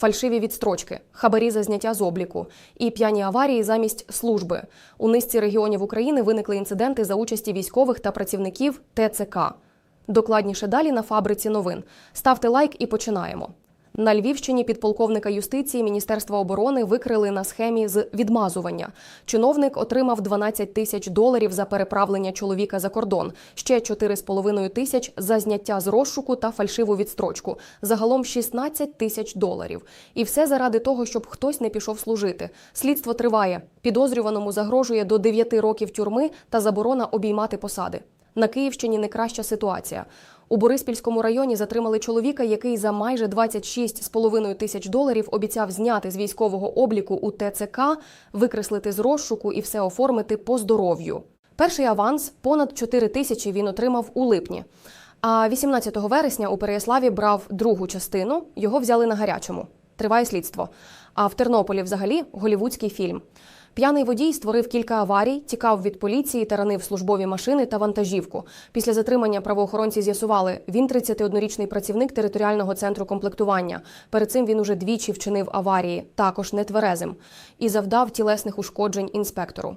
фальшиві відстрочки, хабарі за зняття з обліку і п'яні аварії замість служби. У низці регіонів України виникли інциденти за участі військових та працівників ТЦК. Докладніше далі на фабриці новин. Ставте лайк і починаємо. На Львівщині підполковника юстиції Міністерства оборони викрили на схемі з відмазування. Чиновник отримав 12 тисяч доларів за переправлення чоловіка за кордон, ще 4,5 тисяч за зняття з розшуку та фальшиву відстрочку. Загалом 16 тисяч доларів. І все заради того, щоб хтось не пішов служити. Слідство триває. Підозрюваному загрожує до 9 років тюрми та заборона обіймати посади. На Київщині не краща ситуація. У Бориспільському районі затримали чоловіка, який за майже 26,5 тисяч доларів обіцяв зняти з військового обліку у ТЦК, викреслити з розшуку і все оформити по здоров'ю. Перший аванс понад 4 тисячі він отримав у липні. А 18 вересня у Переяславі брав другу частину. Його взяли на гарячому. Триває слідство. А в Тернополі взагалі голівудський фільм. П'яний водій створив кілька аварій, тікав від поліції, таранив службові машини та вантажівку. Після затримання правоохоронці з'ясували, він 31-річний працівник територіального центру комплектування. Перед цим він уже двічі вчинив аварії, також нетверезим, і завдав тілесних ушкоджень інспектору.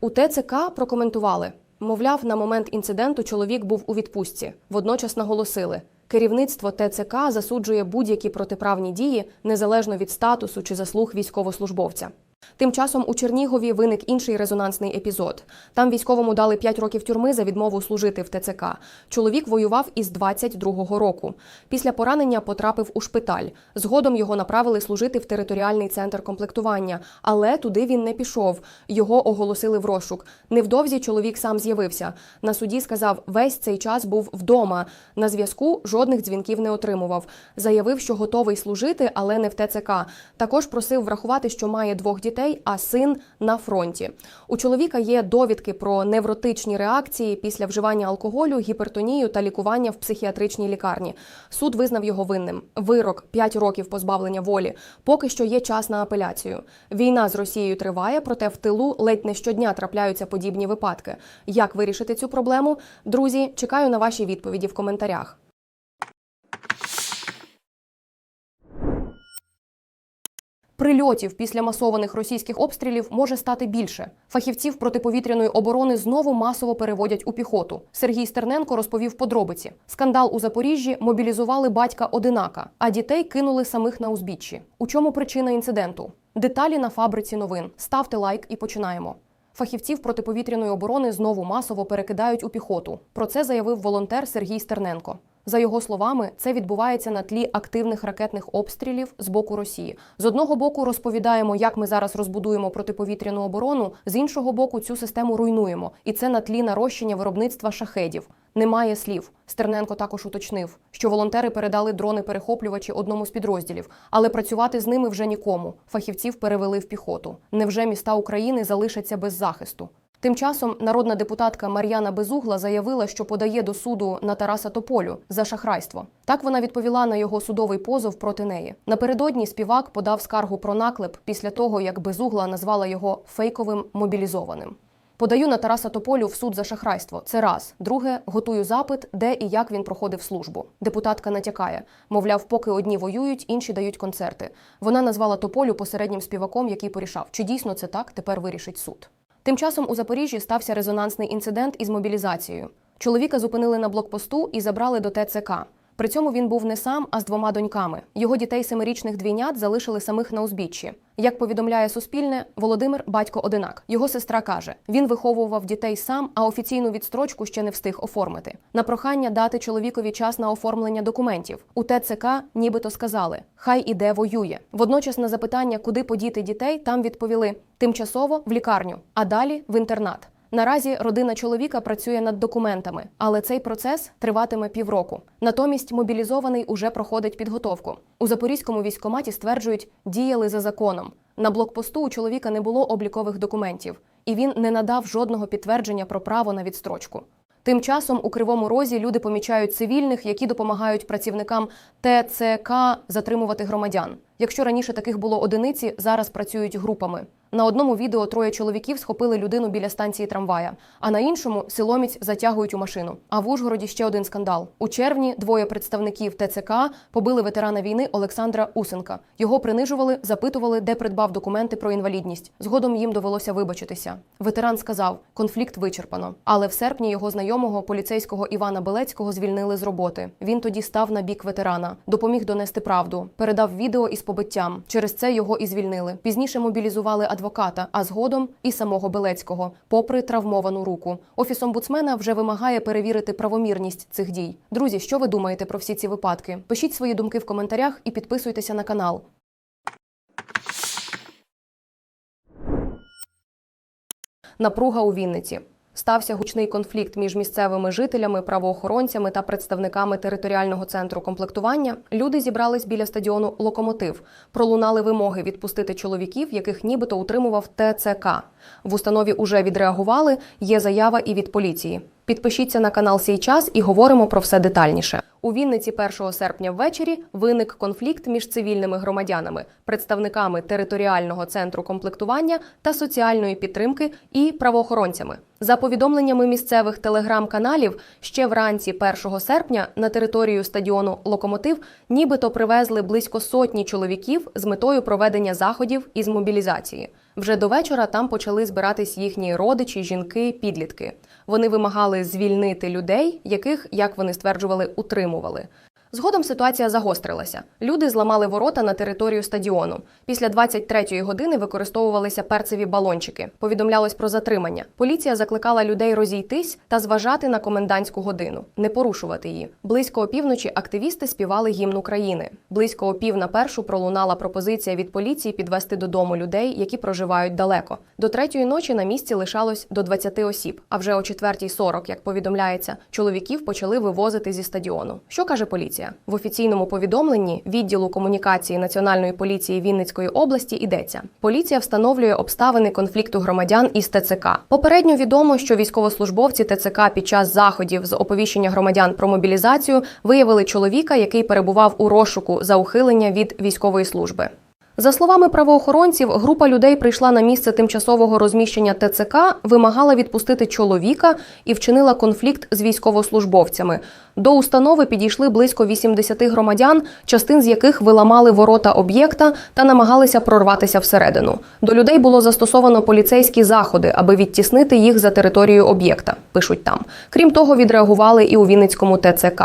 У ТЦК прокоментували. Мовляв, на момент інциденту чоловік був у відпустці. Водночас наголосили, керівництво ТЦК засуджує будь-які протиправні дії незалежно від статусу чи заслуг військовослужбовця. Тим часом у Чернігові виник інший резонансний епізод. Там військовому дали 5 років тюрми за відмову служити в ТЦК. Чоловік воював із 22-го року. Після поранення потрапив у шпиталь. Згодом його направили служити в територіальний центр комплектування, але туди він не пішов. Його оголосили в розшук. Невдовзі чоловік сам з'явився. На суді сказав, весь цей час був вдома. На зв'язку жодних дзвінків не отримував. Заявив, що готовий служити, але не в ТЦК. Також просив врахувати, що має двох дітей, а син на фронті. У чоловіка є довідки про невротичні реакції після вживання алкоголю, гіпертонію та лікування в психіатричній лікарні. Суд визнав його винним. Вирок 5 років позбавлення волі. Поки що є час на апеляцію. Війна з Росією триває, проте в тилу ледь не щодня трапляються подібні випадки. Як вирішити цю проблему? Друзі, чекаю на ваші відповіді в коментарях. Прильотів після масованих російських обстрілів може стати більше. Фахівців протиповітряної оборони знову масово переводять у піхоту. Сергій Стерненко розповів подробиці. Скандал у Запоріжжі мобілізували батька одинака, а дітей кинули самих на узбіччі. У чому причина інциденту? Деталі на фабриці новин. Ставте лайк і починаємо. Фахівців протиповітряної оборони знову масово перекидають у піхоту. Про це заявив волонтер Сергій Стерненко. За його словами, це відбувається на тлі активних ракетних обстрілів з боку Росії. З одного боку розповідаємо, як ми зараз розбудуємо протиповітряну оборону, з іншого боку, цю систему руйнуємо, і це на тлі нарощення виробництва шахедів. Немає слів. Стерненко також уточнив, що волонтери передали дрони-перехоплювачі одному з підрозділів, але працювати з ними вже нікому. Фахівців перевели в піхоту. Невже міста України залишаться без захисту? Тим часом народна депутатка Мар'яна Безугла заявила, що подає до суду на Тараса Тополю за шахрайство. Так вона відповіла на його судовий позов проти неї. Напередодні співак подав скаргу про наклеп після того, як Безугла назвала його фейковим мобілізованим. Подаю на Тараса Тополю в суд за шахрайство. Це раз. Друге, готую запит, де і як він проходив службу. Депутатка натякає. Мовляв, поки одні воюють, інші дають концерти. Вона назвала Тополю посереднім співаком, який порішав, чи дійсно це так, тепер вирішить суд. Тим часом у Запоріжжі стався резонансний інцидент із мобілізацією. Чоловіка зупинили на блокпосту і забрали до ТЦК. При цьому він був не сам, а з двома доньками. Його дітей семирічних двійнят залишили самих на узбіччі. Як повідомляє Суспільне, Володимир батько одинак. Його сестра каже, він виховував дітей сам, а офіційну відстрочку ще не встиг оформити. На прохання дати чоловікові час на оформлення документів. У ТЦК нібито сказали, хай іде воює. Водночас на запитання, куди подіти дітей, там відповіли тимчасово в лікарню, а далі в інтернат. Наразі родина чоловіка працює над документами, але цей процес триватиме півроку. Натомість мобілізований уже проходить підготовку. У запорізькому військкоматі стверджують, діяли за законом. На блокпосту у чоловіка не було облікових документів, і він не надав жодного підтвердження про право на відстрочку. Тим часом у кривому розі люди помічають цивільних, які допомагають працівникам ТЦК затримувати громадян. Якщо раніше таких було одиниці, зараз працюють групами. На одному відео троє чоловіків схопили людину біля станції трамвая, а на іншому силоміць затягують у машину. А в Ужгороді ще один скандал. У червні двоє представників ТЦК побили ветерана війни Олександра Усенка. Його принижували, запитували, де придбав документи про інвалідність. Згодом їм довелося вибачитися. Ветеран сказав, конфлікт вичерпано. Але в серпні його знайомого поліцейського Івана Белецького звільнили з роботи. Він тоді став на бік ветерана, допоміг донести правду, передав відео із побиттям. Через це його і звільнили. Пізніше мобілізували адвоката, а згодом і самого Белецького, попри травмовану руку. Офіс омбудсмена вже вимагає перевірити правомірність цих дій. Друзі, що ви думаєте про всі ці випадки? Пишіть свої думки в коментарях і підписуйтеся на канал. Напруга у Вінниці. Стався гучний конфлікт між місцевими жителями, правоохоронцями та представниками територіального центру комплектування. Люди зібрались біля стадіону Локомотив. Пролунали вимоги відпустити чоловіків, яких нібито утримував ТЦК. В установі уже відреагували. Є заява і від поліції. Підпишіться на канал «Сей час» і говоримо про все детальніше. У Вінниці 1 серпня ввечері виник конфлікт між цивільними громадянами, представниками територіального центру комплектування та соціальної підтримки і правоохоронцями. За повідомленнями місцевих телеграм-каналів, ще вранці 1 серпня на територію стадіону Локомотив нібито привезли близько сотні чоловіків з метою проведення заходів із мобілізації. Вже до вечора там почали збиратись їхні родичі, жінки, підлітки. Вони вимагали звільнити людей, яких, як вони стверджували, утримували. Згодом ситуація загострилася. Люди зламали ворота на територію стадіону. Після 23-ї години використовувалися перцеві балончики. Повідомлялось про затримання. Поліція закликала людей розійтись та зважати на комендантську годину, не порушувати її. Близько опівночі активісти співали гімн України. Близько опів на першу пролунала пропозиція від поліції підвести додому людей, які проживають далеко. До третьої ночі на місці лишалось до 20 осіб. А вже о 4.40, як повідомляється, чоловіків почали вивозити зі стадіону. Що каже поліція? В офіційному повідомленні відділу комунікації Національної поліції Вінницької області йдеться: поліція встановлює обставини конфлікту громадян із ТЦК. Попередньо відомо, що військовослужбовці ТЦК під час заходів з оповіщення громадян про мобілізацію виявили чоловіка, який перебував у розшуку за ухилення від військової служби. За словами правоохоронців, група людей прийшла на місце тимчасового розміщення ТЦК, вимагала відпустити чоловіка і вчинила конфлікт з військовослужбовцями. До установи підійшли близько 80 громадян, частин з яких виламали ворота об'єкта та намагалися прорватися всередину. До людей було застосовано поліцейські заходи, аби відтіснити їх за територію об'єкта. Пишуть там. Крім того, відреагували і у Вінницькому ТЦК.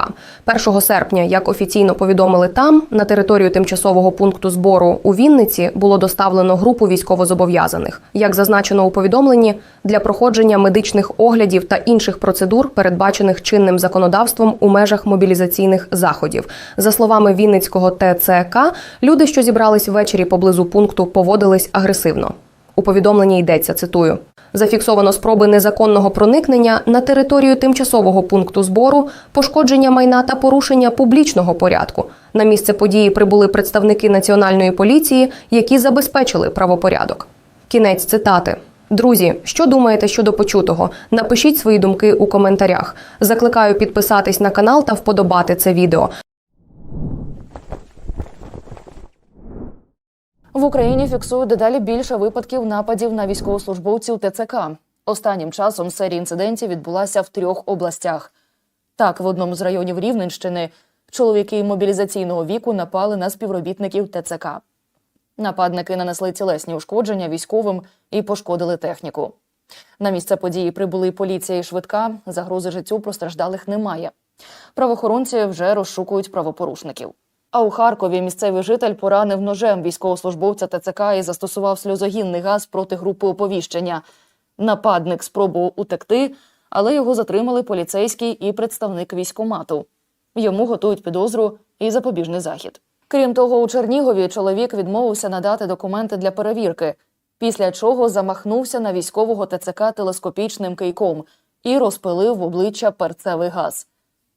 1 серпня, як офіційно повідомили там, на територію тимчасового пункту збору у Вінниці було доставлено групу військовозобов'язаних. Як зазначено у повідомленні, для проходження медичних оглядів та інших процедур, передбачених чинним законодавством у межах мобілізаційних заходів. За словами Вінницького ТЦК, люди, що зібрались ввечері поблизу пункту, поводились агресивно. У повідомленні йдеться цитую: зафіксовано спроби незаконного проникнення на територію тимчасового пункту збору, пошкодження майна та порушення публічного порядку. На місце події прибули представники національної поліції, які забезпечили правопорядок. Кінець цитати. Друзі, що думаєте щодо почутого? Напишіть свої думки у коментарях. Закликаю підписатись на канал та вподобати це відео. В Україні фіксують дедалі більше випадків нападів на військовослужбовців ТЦК. Останнім часом серія інцидентів відбулася в трьох областях. Так, в одному з районів Рівненщини чоловіки мобілізаційного віку напали на співробітників ТЦК. Нападники нанесли тілесні ушкодження військовим і пошкодили техніку. На місце події прибули поліція і швидка. Загрози життю постраждалих немає. Правоохоронці вже розшукують правопорушників. А у Харкові місцевий житель поранив ножем військовослужбовця ТЦК і застосував сльозогінний газ проти групи оповіщення. Нападник спробував утекти, але його затримали поліцейський і представник військомату. Йому готують підозру і запобіжний захід. Крім того, у Чернігові чоловік відмовився надати документи для перевірки, після чого замахнувся на військового ТЦК телескопічним кийком і розпилив в обличчя перцевий газ.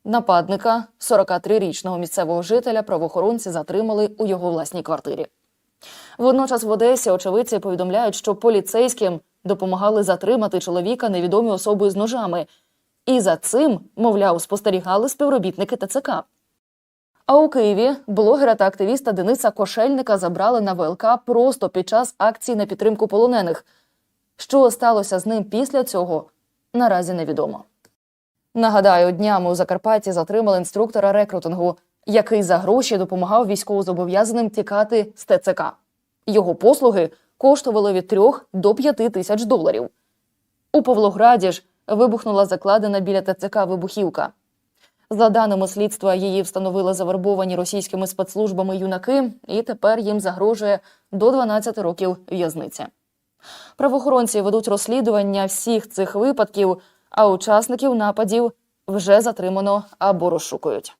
Нападника, 43-річного місцевого жителя, правоохоронці затримали у його власній квартирі. Водночас в Одесі очевидці повідомляють, що поліцейським допомагали затримати чоловіка невідомі особи з ножами, і за цим, мовляв, спостерігали співробітники ТЦК. А у Києві блогера та активіста Дениса Кошельника забрали на ВЛК просто під час акції на підтримку полонених. Що сталося з ним після цього, наразі невідомо. Нагадаю, днями у Закарпатті затримали інструктора рекрутингу, який за гроші допомагав військовозобов'язаним тікати з ТЦК. Його послуги коштували від 3 до 5 тисяч доларів. У Павлограді ж вибухнула закладена біля ТЦК вибухівка. За даними слідства, її встановили завербовані російськими спецслужбами юнаки, і тепер їм загрожує до 12 років в'язниці. Правоохоронці ведуть розслідування всіх цих випадків, а учасників нападів вже затримано або розшукують.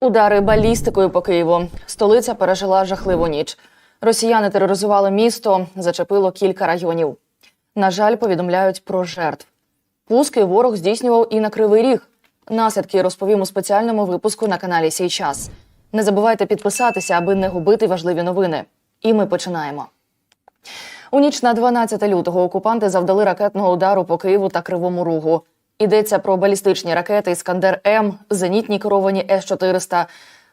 Удари балістикою по Києву. Столиця пережила жахливу ніч. Росіяни тероризували місто, зачепило кілька районів. На жаль, повідомляють про жертв. Пуски ворог здійснював і на кривий ріг. Наслідки розповім у спеціальному випуску на каналі Сій час. Не забувайте підписатися, аби не губити важливі новини. І ми починаємо. У ніч на 12 лютого окупанти завдали ракетного удару по Києву та Кривому Рогу. Йдеться про балістичні ракети Іскандер М, зенітні керовані С-400.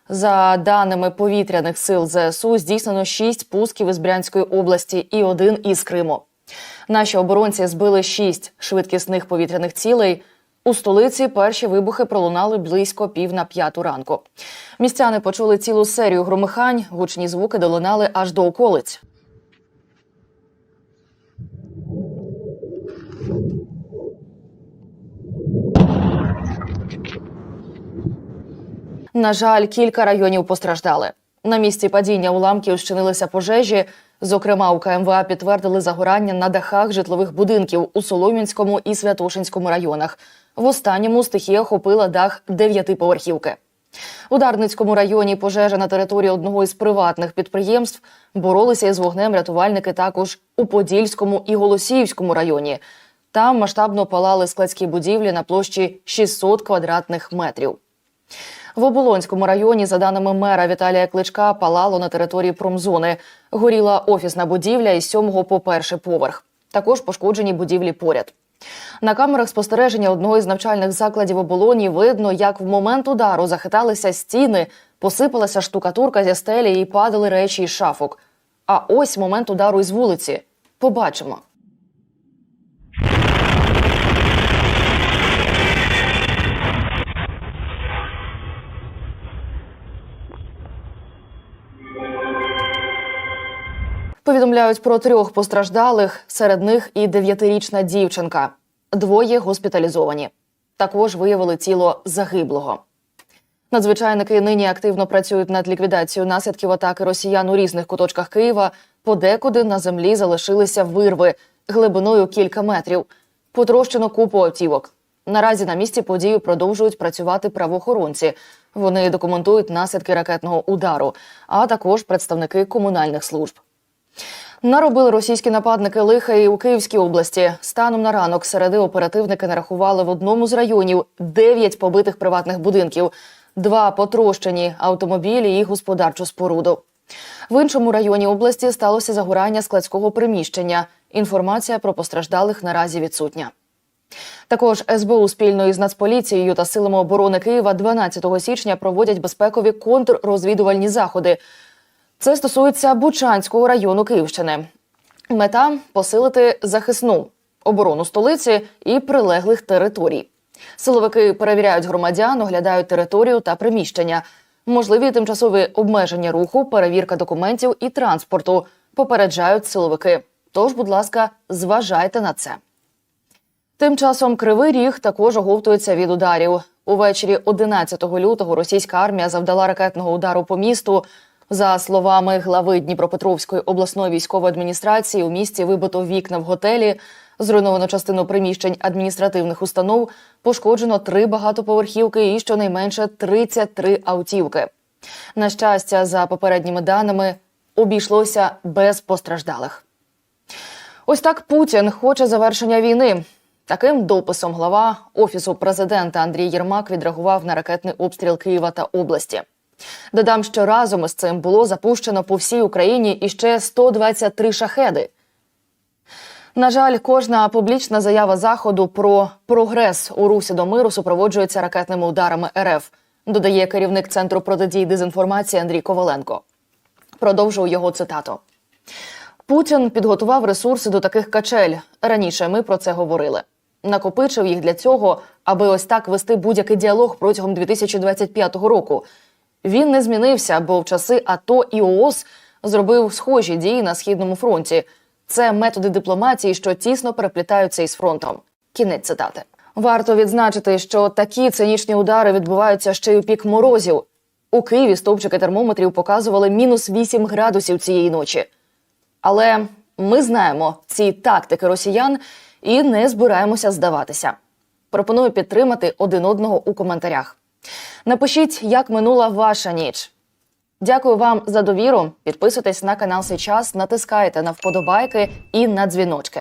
За даними повітряних сил ЗСУ, здійснено шість пусків із Брянської області і один із Криму. Наші оборонці збили шість швидкісних повітряних цілей. У столиці перші вибухи пролунали близько пів на п'яту ранку. Містяни почули цілу серію громихань, гучні звуки долунали аж до околиць. На жаль, кілька районів постраждали. На місці падіння уламків щинилися пожежі. Зокрема, у КМВА підтвердили загорання на дахах житлових будинків у Солом'янському і Святошинському районах. В останньому стихія охопила дах дев'ятиповерхівки. У Дарницькому районі пожежа на території одного із приватних підприємств боролися із вогнем рятувальники також у Подільському і Голосіївському районі. Там масштабно палали складські будівлі на площі 600 квадратних метрів. В Оболонському районі, за даними мера Віталія Кличка, палало на території промзони. Горіла офісна будівля із сьомого по перший поверх. Також пошкоджені будівлі поряд. На камерах спостереження одного із навчальних закладів оболоні видно, як в момент удару захиталися стіни, посипалася штукатурка зі стелі і падали речі із шафок. А ось момент удару із вулиці. Побачимо. Повідомляють про трьох постраждалих, серед них і дев'ятирічна дівчинка. Двоє госпіталізовані. Також виявили тіло загиблого. Надзвичайники нині активно працюють над ліквідацією наслідків атаки росіян у різних куточках Києва. Подекуди на землі залишилися вирви глибиною кілька метрів. Потрощено купу автівок. Наразі на місці події продовжують працювати правоохоронці. Вони документують наслідки ракетного удару, а також представники комунальних служб. Наробили російські нападники лиха і у Київській області. Станом на ранок середи оперативники нарахували в одному з районів 9 побитих приватних будинків, два потрощені автомобілі і господарчу споруду. В іншому районі області сталося загорання складського приміщення. Інформація про постраждалих наразі відсутня. Також СБУ спільно із Нацполіцією та силами оборони Києва 12 січня проводять безпекові контррозвідувальні заходи. Це стосується Бучанського району Київщини. Мета посилити захисну оборону столиці і прилеглих територій. Силовики перевіряють громадян, оглядають територію та приміщення, можливі тимчасові обмеження руху, перевірка документів і транспорту. Попереджають силовики. Тож, будь ласка, зважайте на це. Тим часом Кривий Ріг також оговтується від ударів. Увечері 11 лютого російська армія завдала ракетного удару по місту. За словами глави Дніпропетровської обласної військової адміністрації, у місті вибито вікна в готелі, зруйновано частину приміщень адміністративних установ, пошкоджено три багатоповерхівки і щонайменше 33 автівки. На щастя, за попередніми даними, обійшлося без постраждалих. Ось так Путін хоче завершення війни. Таким дописом глава офісу президента Андрій Єрмак відреагував на ракетний обстріл Києва та області. Додам, що разом із цим було запущено по всій Україні іще 123 шахеди. На жаль, кожна публічна заява заходу про прогрес у русі до миру супроводжується ракетними ударами РФ, додає керівник центру протидії дезінформації Андрій Коваленко. Продовжую його цитату. Путін підготував ресурси до таких качель. Раніше ми про це говорили. Накопичив їх для цього, аби ось так вести будь-який діалог протягом 2025 року. Він не змінився, бо в часи АТО і ООС зробив схожі дії на східному фронті. Це методи дипломатії, що тісно переплітаються із фронтом. Кінець цитати. Варто відзначити, що такі цинічні удари відбуваються ще й у пік морозів. У Києві стовпчики термометрів показували мінус 8 градусів цієї ночі. Але ми знаємо ці тактики росіян і не збираємося здаватися. Пропоную підтримати один одного у коментарях. Напишіть, як минула ваша ніч. Дякую вам за довіру. Підписуйтесь на канал «Свій час, натискайте на вподобайки і на дзвіночки.